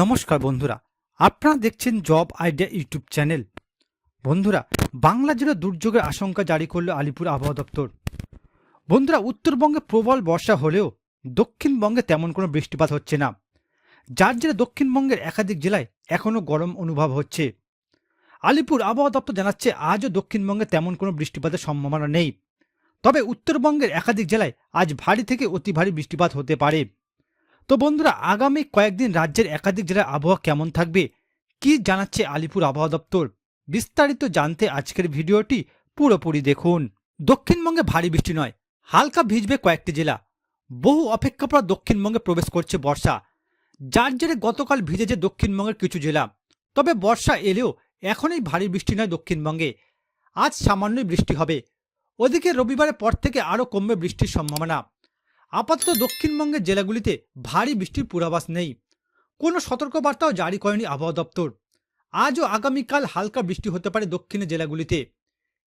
নমস্কার বন্ধুরা, আপনারা দেখছেন জব আইডিয়া ইউটিউব চ্যানেল। বন্ধুরা, বাংলা জেলা দুর্যোগের আশঙ্কা জারি করল আলিপুর আবহাওয়া দপ্তর। বন্ধুরা, উত্তরবঙ্গে প্রবল বর্ষা হলেও দক্ষিণবঙ্গে তেমন কোনো বৃষ্টিপাত হচ্ছে না। যার জেরে দক্ষিণবঙ্গের একাধিক জেলায় এখনও গরম অনুভব হচ্ছে। আলিপুর আবহাওয়া দপ্তর জানাচ্ছে, আজও দক্ষিণবঙ্গে তেমন কোনো বৃষ্টিপাতের সম্ভাবনা নেই। তবে উত্তরবঙ্গের একাধিক জেলায় আজ ভারী থেকে অতি ভারী বৃষ্টিপাত হতে পারে। তো বন্ধুরা, আগামী কয়েকদিন রাজ্যের একাধিক জেলার আবহাওয়া কেমন থাকবে? কি জানাচ্ছে আলিপুর আবহাওয়া দপ্তর? বিস্তারিত জানতে আজকের ভিডিওটি পুরোপুরি দেখুন। দক্ষিণবঙ্গে ভারী বৃষ্টি নয়, হালকা ভিজবে কয়েকটি জেলা। বহু অপেক্ষা পর দক্ষিণবঙ্গে প্রবেশ করছে বর্ষা। যার জেরে গতকাল ভিজেছে দক্ষিণবঙ্গের কিছু জেলা। তবে বর্ষা এলেও এখনই ভারী বৃষ্টি নয় দক্ষিণবঙ্গে। আজ সামান্যই বৃষ্টি হবে। ওদিকে রবিবারের পর থেকে আরও কমবে বৃষ্টির সম্ভাবনা। আপাতত দক্ষিণবঙ্গের জেলাগুলিতে ভারী বৃষ্টির পূর্বাভাস নেই। কোনো সতর্কবার্তাও জারি করেনি আবহাওয়া দপ্তর। আজও আগামীকাল হালকা বৃষ্টি হতে পারে দক্ষিণের জেলাগুলিতে।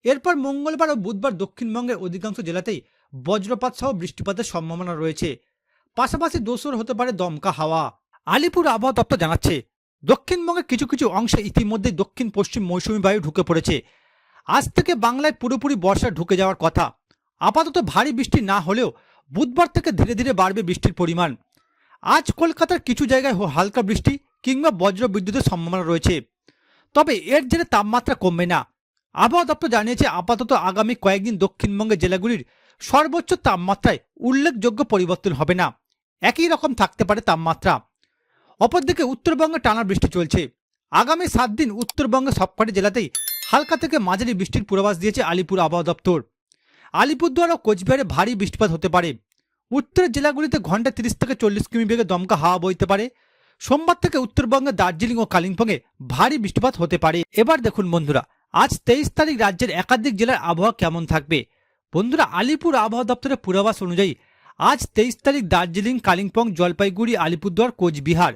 এরপর মঙ্গলবার ও বুধবার দক্ষিণবঙ্গের অধিকাংশ জেলাতেই বজ্রপাত সহ বৃষ্টিপাতের সম্ভাবনা রয়েছে। পাশাপাশি দোসর হতে পারে দমকা হাওয়া। আলিপুর আবহাওয়া দপ্তর জানাচ্ছে, দক্ষিণবঙ্গের কিছু কিছু অংশে ইতিমধ্যেই দক্ষিণ পশ্চিম মৌসুমী বায়ু ঢুকে পড়েছে। আজ থেকে বাংলায় পুরোপুরি বর্ষা ঢুকে যাওয়ার কথা। আপাতত ভারী বৃষ্টি না হলেও বুধবার থেকে ধীরে ধীরে বাড়বে বৃষ্টির পরিমাণ। আজ কলকাতার কিছু জায়গায় হালকা বৃষ্টি কিংবা বজ্র বিদ্যুতের সম্ভাবনা রয়েছে। তবে এর জেরে তাপমাত্রা কমবে না। আবহাওয়া দপ্তর জানিয়েছে, আপাতত আগামী কয়েকদিন দক্ষিণবঙ্গের জেলাগুলির সর্বোচ্চ তাপমাত্রায় উল্লেখযোগ্য পরিবর্তন হবে না। একই রকম থাকতে পারে তাপমাত্রা। অপরদিকে উত্তরবঙ্গে টানা বৃষ্টি চলছে। আগামী সাত দিন উত্তরবঙ্গের সবকটি জেলাতেই হালকা থেকে মাঝারি বৃষ্টির পূর্বাভাস দিয়েছে আলিপুর আবহাওয়া দপ্তর। আলিপুরদুয়ার ও কোচবিহারে ভারী বৃষ্টিপাত হতে পারে। উত্তরের জেলাগুলিতে ঘণ্টা তিরিশ থেকে চল্লিশ কিমি বেগে দমকা হাওয়া বইতে পারে। সোমবার থেকে উত্তরবঙ্গে দার্জিলিং ও কালিম্পংয়ে ভারী বৃষ্টিপাত হতে পারে। এবার দেখুন বন্ধুরা, আজ তেইশ তারিখ রাজ্যের একাধিক জেলার আবহাওয়া কেমন থাকবে? বন্ধুরা, আলিপুর আবহাওয়া দপ্তরের পূর্বাভাস অনুযায়ী আজ তেইশ তারিখ দার্জিলিং, কালিম্পং, জলপাইগুড়ি, আলিপুরদুয়ার, কোচবিহার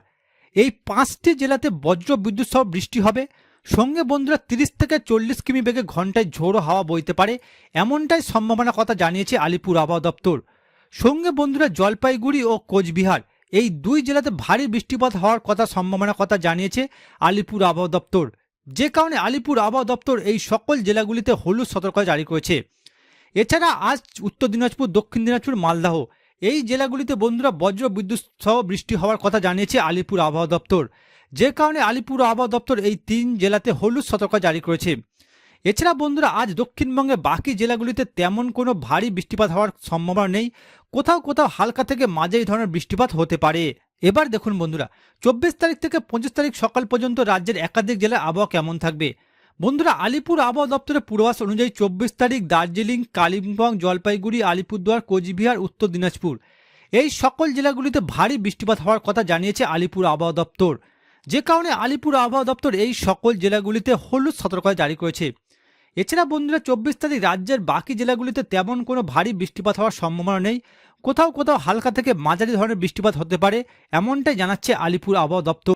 এই পাঁচটি জেলাতে বজ্র বিদ্যুৎ সহ বৃষ্টি হবে। সঙ্গে বন্ধুরা তিরিশ থেকে চল্লিশ কিমি বেগে ঘন্টায় ঝোড়ো হাওয়া বইতে পারে, এমনটাই সম্ভাবনা কথা জানিয়েছে আলিপুর আবহাওয়া দপ্তর। সঙ্গে বন্ধুরা জলপাইগুড়ি ও কোচবিহার, এই দুই জেলাতে ভারী বৃষ্টিপাত হওয়ার কথা সম্ভাবনা কথা জানিয়েছে আলিপুর আবহাওয়া দপ্তর। যে কারণে আলিপুর আবহাওয়া দপ্তর এই সকল জেলাগুলিতে হলুদ সতর্কতা জারি করেছে। এছাড়া আজ উত্তর দিনাজপুর, দক্ষিণ দিনাজপুর, মালদাহ, এই জেলাগুলিতে বন্ধুরা বজ্র বিদ্যুৎ সহ বৃষ্টি হওয়ার কথা জানিয়েছে আলিপুর আবহাওয়া দপ্তর। যে কারণে আলিপুর আবহাওয়া দপ্তর এই তিন জেলাতে হলুদ সতর্কতা জারি করেছে। এছাড়া বন্ধুরা, আজ দক্ষিণবঙ্গে বাকি জেলাগুলিতে তেমন কোনো ভারী বৃষ্টিপাত হওয়ার সম্ভাবনা নেই। কোথাও কোথাও হালকা থেকে মাঝারি ধরনের বৃষ্টিপাত হতে পারে। এবার দেখুন বন্ধুরা, চব্বিশ তারিখ থেকে পঁচিশ তারিখ সকাল পর্যন্ত রাজ্যের একাধিক জেলায় আবহাওয়া কেমন থাকবে? বন্ধুরা, আলিপুর আবহাওয়া দপ্তরের পূর্বাভাস অনুযায়ী চব্বিশ তারিখ দার্জিলিং, কালিম্পং, জলপাইগুড়ি, আলিপুরদুয়ার, কোচবিহার, উত্তর দিনাজপুর। এই সকল জেলাগুলিতে ভারী বৃষ্টিপাত হওয়ার কথা জানিয়েছে আলিপুর আবহাওয়া দপ্তর। যে কারণে আলিপুর আবহাওয়া দপ্তর এই সকল জেলাগুলিতে হলুদ সতর্কতা জারি করেছে। এছাড়া বন্ধুরা, চব্বিশ তারিখ রাজ্যের বাকি জেলাগুলিতে তেমন কোনো ভারী বৃষ্টিপাত হওয়ার সম্ভাবনা নেই। কোথাও কোথাও হালকা থেকে মাঝারি ধরনের বৃষ্টিপাত হতে পারে, এমনটাই জানাচ্ছে আলিপুর আবহাওয়া দপ্তর।